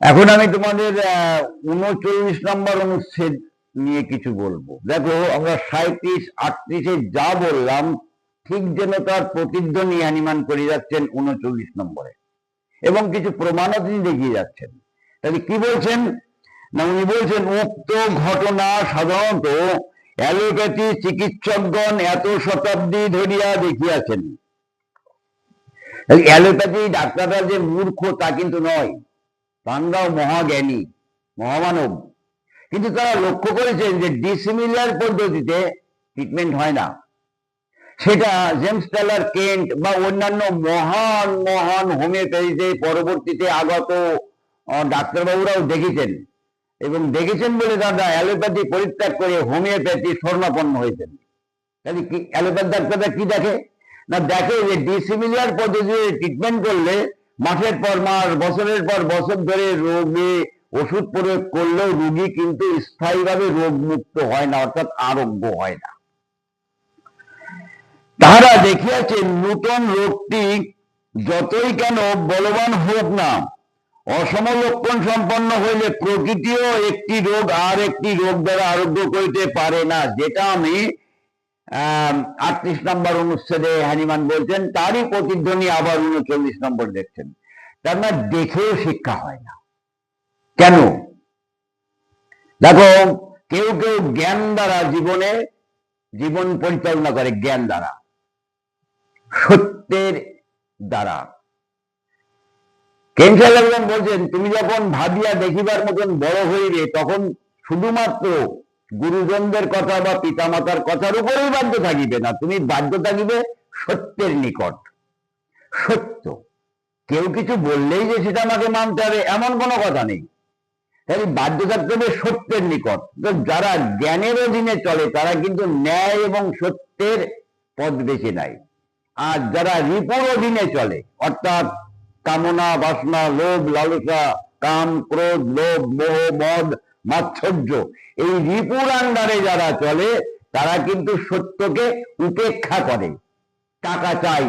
এখন আমি তোমাদের উনচল্লিশ নম্বর অনুচ্ছেদ নিয়ে কিছু বলব। দেখো, আমরা সাঁত্রিশ আটত্রিশে যা বললাম, ঠিক যেন তার প্রতিধ্বনি অ্যানিমান করে যাচ্ছেন উনচল্লিশ নম্বরে। এবং কিছু প্রমাণও তিনি দেখিয়ে যাচ্ছেন। তাহলে কি বলছেন? না, উনি বলছেন, উক্ত ঘটনা সাধারণত অ্যালোপ্যাথি চিকিৎসকগণ এত শতাব্দী ধরিয়া দেখিয়াছেন। অ্যালোপ্যাথি ডাক্তাররা যে মূর্খ তা কিন্তু নয়। তাঁরাও মহাজ্ঞানী, মহামানব। কিন্তু তারা লক্ষ্য করেছেন যে ডিসিমিলার পদ্ধতিতে ট্রিটমেন্ট হয় না। সেটা জেমস টেলার কেন্ট বা অন্যান্য মহান মহান হোমিওপ্যাথিতে পরবর্তীতে আগত ডাক্তারবাবুরাও দেখেছেন। এবং দেখেছেন বলে তারা অ্যালোপ্যাথি পরিত্যাগ করে হোমিওপ্যাথি স্বর্ণাপন্ন হয়েছেন। তাহলে কি অ্যালোপ্যাথি ডাক্তাররা কি দেখে? না দেখে যে ডিসিমিলার পদ্ধতিতে ট্রিটমেন্ট করলে মাসের পর মাস, বছরের পর বছর ধরে রোগে ওষুধ প্রয়োগ করলেও রোগী কিন্তু স্থায়ীভাবে রোগ মুক্ত হয় না, অর্থাৎ আরোগ্য হয় না। তাহারা দেখিয়াছেন, নূতন রোগটি যতই কেন বলবান হোক না অসম লক্ষণ সম্পন্ন হইলে প্রকৃতিও একটি রোগ আর একটি রোগ দ্বারা আরোগ্য করিতে পারে না, যেটা আমি আটত্রিশ নম্বর অনুচ্ছেদে হ্যানিমান বলছেন, তারই প্রতিধ্বনি আবার উনচল্লিশ নম্বর দেখছেন। তার মানে দেখেও শিক্ষা হয় না। কেন? দেখো, কেউ কেউ জ্ঞান দ্বারা জীবনে জীবন পরিচালনা করে জ্ঞান দ্বারা, সত্যের দ্বারা। কেন্সাল একজন বলছেন, তুমি যখন ভাবিয়া দেখিবার মতন বড় হইবে, তখন শুধুমাত্র গুরুজনদের কথা বা পিতামাতার কথার উপরেই বাধ্য থাকিবে না, তুমি বাধ্য থাকিবে সত্যের নিকট। সত্য। কেউ কিছু বললেই যে সেটা আমাকে মানতে হবে, এমন কোনো কথা নেই। তাহলে বাধ্য থাকতে হবে সত্যের নিকট। তো যারা জ্ঞানের অধীনে চলে, তারা কিন্তু ন্যায় এবং সত্যের পথ বেছে নেয়। আর যারা রিপুর অধীনে চলে, অর্থাৎ কামনা, বাসনা, লোভ, লালসা, কাম, ক্রোধ, লোভ, মোহ, মদ, মাৎসর্য, এই রিপুর আন্ডারে যারা চলে, তারা কিন্তু সত্যকে উপেক্ষা করে। টাকা চাই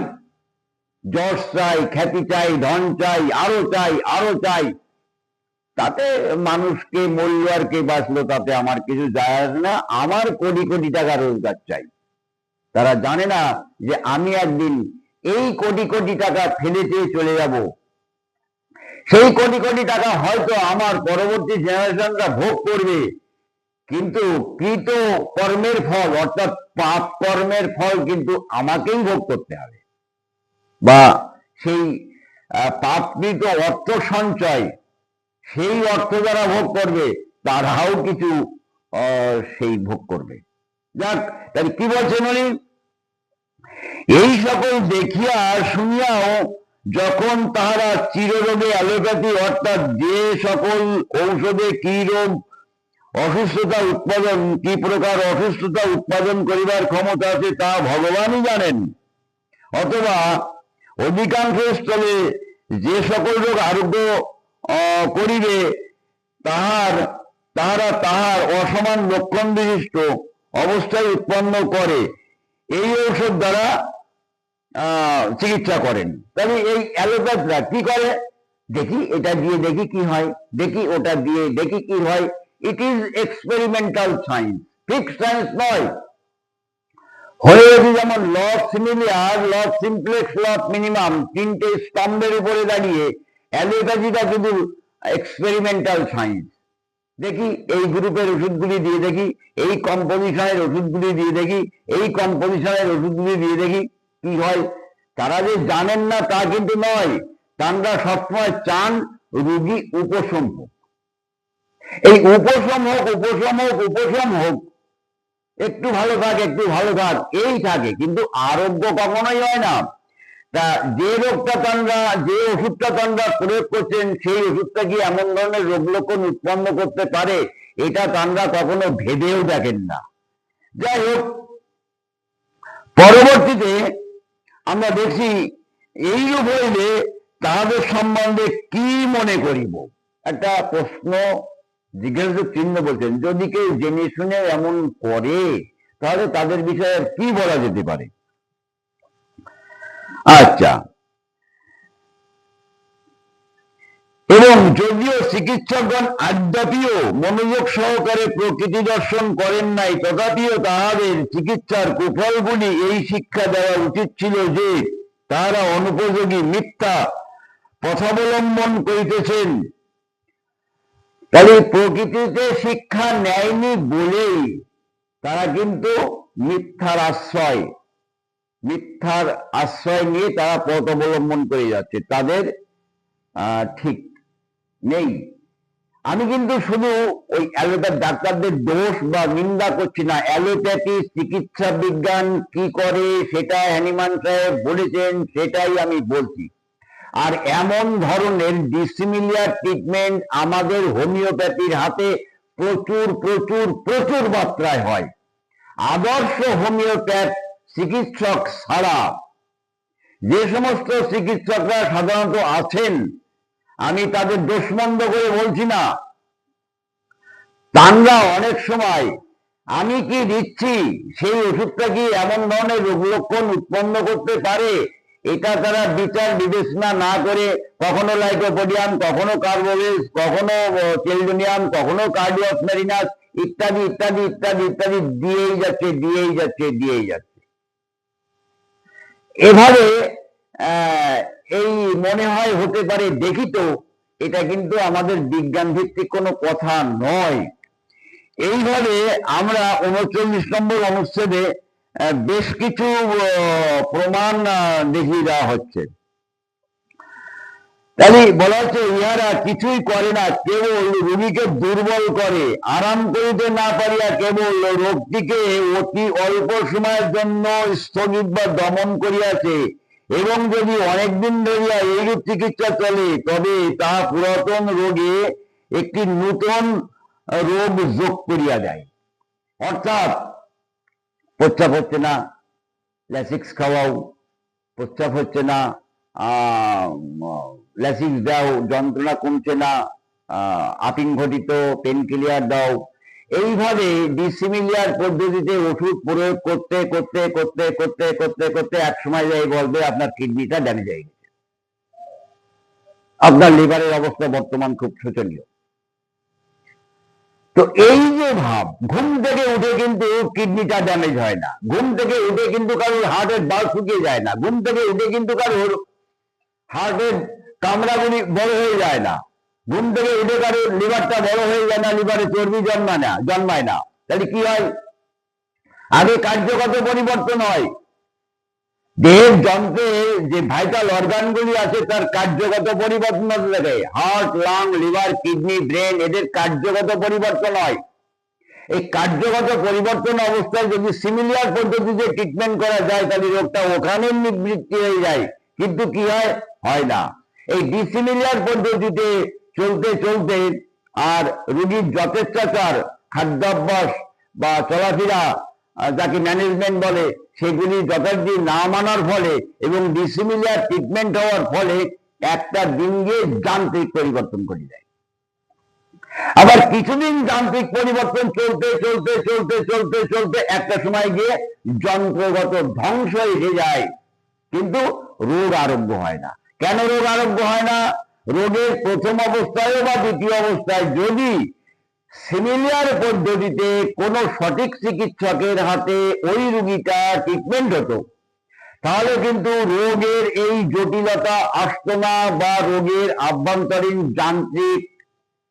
যশ চাই, খ্যাতি চাই, ধন চাই, আরও চাই আরও চাই। তাতে মানুষকে মূল্য আর কে বাঁচলো, তাতে আমার কিছু যায় আসে না। আমার কোটি কোটি টাকা রোজগার চাই। তারা জানে না যে আমি একদিন এই কোটি কোটি টাকা ফেলে দিয়ে চলে যাব। সেই কোটি কোটি টাকা হয়তো আমার পরবর্তী জেনারেশনরা ভোগ করবে। কিন্তু কৃত কর্মের ফল, অর্থাৎ পাপ কর্মের ফল কিন্তু আমাকেই ভোগ করতে হবে। বা সেই পাপকৃত অর্থ সঞ্চয়, সেই অর্থ যারা ভোগ করবে, তারাও কিছু সেই ভোগ করবে। যাক, তাহলে কি বলছেন উনি এই সকল দেখিয়া শুনিয়াও যখন তাহারা চিররোগে অ্যালোপ্যাথি, অর্থাৎ যে সকল ঔষধে কি রোগ, অসুস্থতা উৎপাদন, কি প্রকার অসুস্থতা উৎপাদন করিবার ক্ষমতা আছে তা ভগবানই জানেন। অথবা অধিকাংশ স্থলে যে সকল রোগ আরোগ্য করিবে, তাহার, তাহারা তাহার অসমান লক্ষণ বিশিষ্ট অবস্থায় উৎপন্ন করে। এই ঔষধ দ্বারা চিকিৎসা করেন। তাহলে এই অ্যালোপ্যাথরা কি করে? দেখি, এটা দিয়ে দেখি কি হয়, দেখি ওটা দিয়ে দেখি কি হয়। It is experimental science fix science নয়। হয়ে গেছে যেমন laws similar laws simplex laws minimum তিনটে স্তম্ভের উপরে দাঁড়িয়ে অ্যালোপ্যাথিটা কিন্তু এক্সপেরিমেন্টাল সায়েন্স দেখি এই গ্রুপের ওষুধগুলি দিয়ে দেখি, এই কম্পোজিশনের ওষুধগুলি দিয়ে দেখি, এই কম্পোজিশনের ওষুধগুলি দিয়ে দেখি, কি হয়? তারা যে জানেন না তা কিন্তু নয়, তারা সবসময় চান রুগী উপশম হোক। এই উপশম হোক উপশম হোক উপশম হোক একটু ভালো থাক, একটু ভালো থাক, এই থাকে। কিন্তু আরোগ্য কখনোই হয় না। তা যে রোগটা তান্ডা যে ওষুধটা তান্ডা প্রয়োগ করছেন, সেই ওষুধটা কি এমন ধরনের রোগ লক্ষণ উৎপন্ন করতে পারে? এটা তান্ডা কখনো ভেবেও দেখেন না। যাই হোক, পরবর্তীতে আমরা দেখি এইরূপ হইলে তাহাদের সম্বন্ধে কি মনে করিব? একটা প্রশ্ন জিজ্ঞাসা চিহ্ন বলছেন, যদি কেউ জেনে শুনে এমন করে, তাহলে তাদের বিষয়ে কি বলা যেতে পারে? আচ্ছা। এবং যদিও চিকিৎসকগণ আদ্যাপিও মনোযোগ সহকারে প্রকৃতি দর্শন করেন নাই, তথাপিও তাহাদের চিকিৎসার কুফলগুলি এই শিক্ষা দেওয়া উচিত ছিল যে তাহারা অনুপযোগী মিথ্যা পথাবলম্বন করিতেছেন। তাহলে প্রকৃতিতে শিক্ষা নেয়নি বলেই তারা কিন্তু মিথ্যার আশ্রয় মিথ্যার আশ্রয় নিয়ে তারা পথ অবলম্বন করে যাচ্ছে। তাদের ঠিক নেই। আমি কিন্তু শুধু ওই অ্যালোপ্যাথ ডাক্তারদের দোষ বা নিন্দা করছি না। অ্যালোপ্যাথি চিকিৎসা বিজ্ঞান কি করে সেটা হ্যানিমান সাহেব বলেছেন, সেটাই আমি বলছি। আর এমন ধরনের ডিসিমিলিয়ার ট্রিটমেন্ট আমাদের হোমিওপ্যাথির হাতে প্রচুর প্রচুর প্রচুর মাত্রায় হয়। আদর্শ হোমিওপ্যাথ চিকিৎসক ছাড়া যে সমস্ত চিকিৎসকরা সাধারণত আছেন, আমি তাদের দোষমন্দ করে বলছি না। তানরা অনেক সময়, আমি কি দিচ্ছি, সেই ওষুধটা কি এমন ধরনের রোগ লক্ষণ উৎপন্ন করতে পারে? এটা তারা বিচার বিবেচনা না করে কখনো লাইকোপোডিয়াম কখনো কার্বোভেজ কখনো চেলডোনিয়াম কখনো কার্ডিয়াস মেরিনাস ইত্যাদি ইত্যাদি ইত্যাদি ইত্যাদি দিয়েই যাচ্ছে দিয়েই যাচ্ছে দিয়েই যাচ্ছে। এভাবে এই মনে হয় হতে পারে দেখি তো এটা কিন্তু আমাদের বিজ্ঞান ভিত্তিক কোনো কথা নয়। এইভাবে আমরা উনচল্লিশ নম্বর অনুচ্ছেদে বেশ কিছু প্রমাণ দেখিয়ে দেওয়া হচ্ছে। তাহলে বলা হচ্ছে, ইহারা কিছুই করে না, কেবল রোগীকে দুর্বল করে, আরাম করিতে না পারিয়া কেবল রোগটিকে অতি অল্প সময়ের জন্য স্থগিত বা দমন করিয়াছে, এবং যদি অনেকদিন ধরিয়া এইরূপ চিকিৎসা চলে, তবে তাহা পুরাতন রোগে একটি নূতন রোগ যোগ করিয়া দেয়। অর্থাৎ প্রস্রাব হচ্ছে না ল্যাসিক্স খাওয়াও প্রস্রাব হচ্ছে না ল্যাসিক্স দাও যন্ত্রণা কমছে না আপিং ঘটিত পেন কিলিয়ার দাও এইভাবে ডিসিমিলিয়ার পদ্ধতিতে ওষুধ প্রয়োগ করতে করতে করতে করতে করতে করতে এক সময় যাই বলবে আপনার কিডনিটা ড্যামেজ হয়ে গেছে। আপনার লিভারের অবস্থা বর্তমান খুব শোচনীয়। তো এই যে ভাব, ঘুম থেকে উঠে কিন্তু কিডনিটা ড্যামেজ হয় না। ঘুম থেকে উঠে কিন্তু কারোর হার্টের বাল শুকিয়ে যায় না। ঘুম থেকে উঠে কিন্তু কারোর হার্টের কামড়াগুলি বড় হয়ে যায় না। ঘুম থেকে উঠে কারোর লিভারটা বড় হয়ে যায় না লিভারে চর্বি জন্মায় না জন্মায় না। তাহলে কি হয়? আগে কার্যগত পরিবর্তন হয়। দেহের যন্ত্রে যে ভাইটাল অর্গানগুলি আছে, তার কার্যগত পরিবর্তন হতে heart lung liver kidney brain এদের কার্যগত পরিবর্তন হয়। এই কার্যগত পরিবর্তন অবস্থায় যদি সিমিলিয়ার পদ্ধতিতে ট্রিটমেন্ট করা যায়, তাহলে রোগটা ওখানে নিবৃত্তি হয়ে যায়। কিন্তু কি হয়? হয় না। এই ডিসিমিলিয়ার পদ্ধতিতে চলতে চলতে আর রুগীর যথেচ্ছাচার, খাদ্যাভ্যাস বা চলাফেরা যাকে ম্যানেজমেন্ট বলে, সেগুলি যথার্থই না মানার ফলে এবং ডিসিমিলিয়ার ট্রিটমেন্ট হওয়ার ফলে একটা দিন গিয়ে যান্ত্রিক পরিবর্তন করে দেয় আবার কিছুদিন যান্ত্রিক পরিবর্তন চলতে চলতে চলতে চলতে চলতে একটা সময় গিয়ে যন্ত্রগত ধ্বংস এসে যায়। কিন্তু রোগ আরোগ্য হয় না। কেন রোগ আরোগ্য হয় না? রোগের প্রথম অবস্থায় বা দ্বিতীয় অবস্থায় যদি সিমিলিয়ার পদ্ধতিতে কোন সঠিক চিকিৎসকের হাতে ওই রুগীটা ট্রিটমেন্ট হতো। তাহলে কিন্তু রোগের এই জটিলতা আসতো না বা রোগের আভ্যন্তরীণ যান্ত্রিক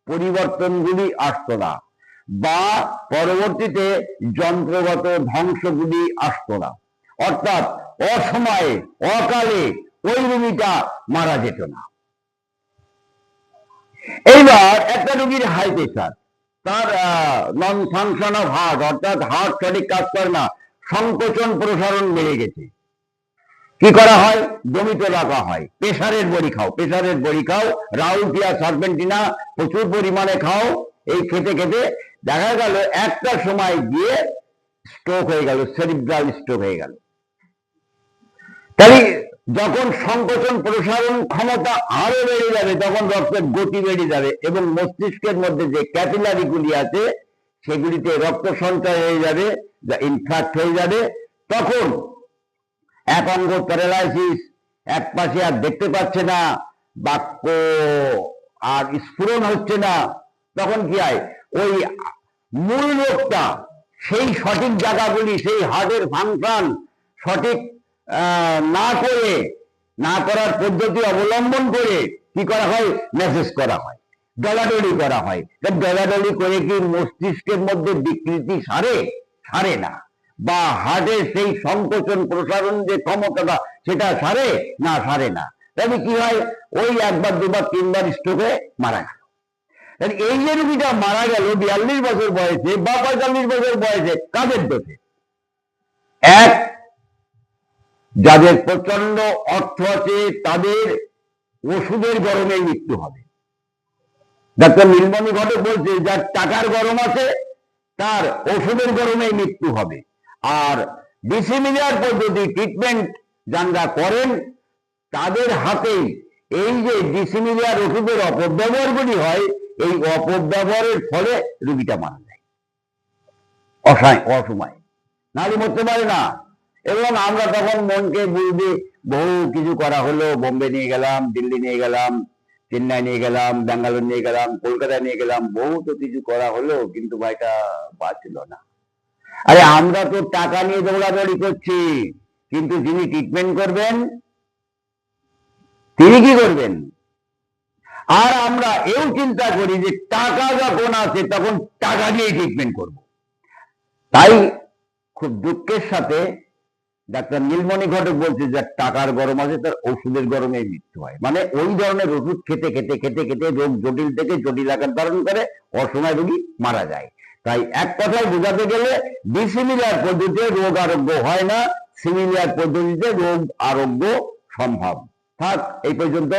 পরিবর্তনগুলি আসতো না বা পরবর্তীতে যন্ত্রগত ধ্বংসগুলি আসতো না। অর্থাৎ অসময়ে, অকালে ওই রুগীটা মারা যেত না। এইবার একটা রোগীর হাই প্রেশার তার নন ফাংশন অফ হার্ট, অর্থাৎ হার্ট সঠিক কাজ করে না, সংকোচন প্রসারণ বেড়ে গেছে। কি করা হয়? দমিত রাখা হয়। প্রেশারের বড়ি খাও প্রেশারের বড়ি খাও রাউটিয়া সার্পেন্টিনা প্রচুর পরিমাণে খাও, এই খেতে খেতে দেখা গেল একটা সময় গিয়ে স্ট্রোক হয়ে গেল সেরিব্রাল স্ট্রোক হয়ে গেল। তাহলে যখন সংকোচন প্রসারণ ক্ষমতা আরও বেড়ে যাবে, তখন রক্তের গতি বেড়ে যাবে এবং মস্তিষ্কের মধ্যে যে ক্যাপিলারি গুলি আছে, সেগুলিতে রক্ত সঞ্চয় হয়ে যাবে, যা ইনফ্রাক্ট হয়ে যাবে। তখন এক অঙ্গ প্যারালাইসিস এক পাশে আর দেখতে পাচ্ছে না, বাক্য আর স্ফুরণ হচ্ছে না। তখন কি হয়? ওই মূল রোগটা, সেই সঠিক জায়গাগুলি, সেই হার্টের ফাংশন সঠিক না করে, না করার পদ্ধতি অবলম্বন করে কি করা হয়? মেসেজ করা হয়। ডলাডলি করা হয়। ডলাডলি করে কি মস্তিষ্কের মধ্যে বিকৃতি সারে? সারে না। বা হার্টের সেই সংকোচন প্রসারণ যে ক্ষমতাটা, সেটা সারে না সারে না? তাহলে কি হয়? ওই একবার, দুবার, তিনবার স্ট্রোকে মারা গেল। এই যে রুগীটা মারা গেল, বিয়াল্লিশ বছর বয়সে বা পঁয়তাল্লিশ বছর বয়সে, কাদের দোষে? এক যাদের প্রচণ্ড অর্থ আছে, তাদের ওষুধের গরমে মৃত্যু হবে। ডাক্তার নীলমণি ঘটক বলছে, যার টাকার গরম আছে, তার ওষুধের গরমে মৃত্যু হবে। আর ডিসিমিলিয়ার পদ্ধতি ট্রিটমেন্ট যারা করেন, তাদের হাতেই এই যে ডিসিমিলিয়ার ওষুধের অপব্যবহারগুলি হয়, এই অপব্যবহারের ফলে রুগীটা মারা যায়। অসময়। নাহলে মরতে পারে না। এবং আমরা তখন মনকে বুঝবে বহু কিছু করা হলো। বোম্বে নিয়ে গেলাম, দিল্লি নিয়ে গেলাম, চেন্নাই নিয়ে গেলাম, ব্যাঙ্গালোর নিয়ে গেলাম কলকাতা নিয়ে গেলাম বহু তো কিছু করা হলো, কিন্তু ভাইটা বাঁচল না। আরে আমরা তো টাকা নিয়ে দৌড়াদৌড়ি করছি, কিন্তু যিনি ট্রিটমেন্ট করবেন, তিনি কি করবেন? আর আমরা এও চিন্তা করি যে টাকা যখন আছে তখন টাকা দিয়ে ট্রিটমেন্ট করব। তাই খুব দুঃখের সাথে ডাক্তার নীলমণি ঘটক বলছে যার টাকার গরম আছে, তার ওষুধের গরমে মৃত্যু হয়। মানে ওই ধরনের ওষুধ খেতে খেতে খেতে খেতে রোগ জটিল থেকে জটিল আকার ধারণ করে অসময় রোগী মারা যায়। তাই এক কথায় বোঝাতে গেলে ডিসিমিলার পদ্ধতিতে রোগ আরোগ্য হয় না সিমিলিয়ার পদ্ধতিতে রোগ আরোগ্য সম্ভব। থাক, এই পর্যন্ত।